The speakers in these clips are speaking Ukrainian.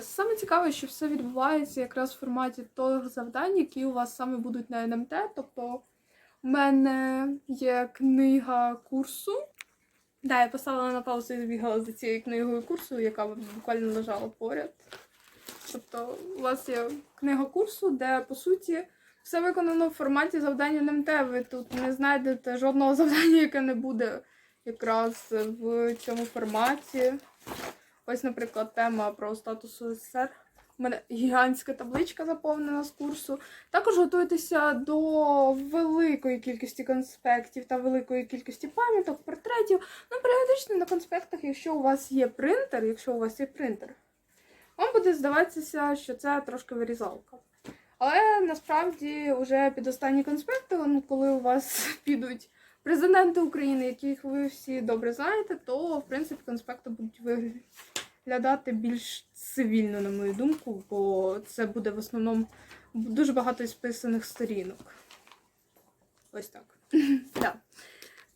Саме цікаве, що все відбувається якраз в форматі того завдань, які у вас саме будуть на НМТ. Тобто у мене є книга курсу. Да, я поставила на паузу і збігала за цією книгою курсу, яка буквально лежала поряд. Тобто, у вас є книга курсу, де по суті все виконано в форматі завдання НМТ. Ви тут не знайдете жодного завдання, яке не буде якраз в цьому форматі. Ось, наприклад, тема про статус УССР. У мене гігантська табличка заповнена з курсу. Також готуйтеся до великої кількості конспектів та великої кількості пам'яток, портретів. Ну, періодично на конспектах, якщо у вас є принтер, якщо у вас є принтер, вам буде здаватися, що це трошки вирізалка. Але насправді вже під останні конспекти, коли у вас підуть президенти України, яких ви всі добре знаєте, то в принципі конспекти будуть виглядати більш цивільно, на мою думку, бо це буде в основному дуже багато списаних сторінок. Ось так. Да.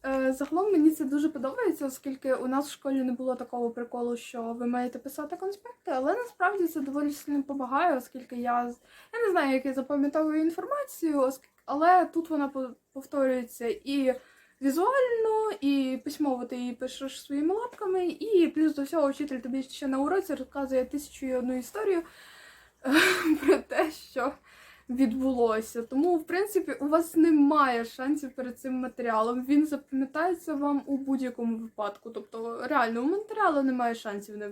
Е, Загалом мені це дуже подобається, оскільки у нас в школі не було такого приколу, що ви маєте писати конспекти, але насправді це доволі сильно допомагає, оскільки я, я не знаю, як я запам'ятовую інформацію, оск- але тут вона повторюється і візуально, і письмово ти її пишеш своїми лапками, і плюс до всього вчитель тобі ще на уроці розказує тисячу і одну історію про те, що відбулося. Тому, в принципі, у вас немає шансів перед цим матеріалом. Він запам'ятається вам у будь-якому випадку. Тобто, реально, у матеріалу немає шансів не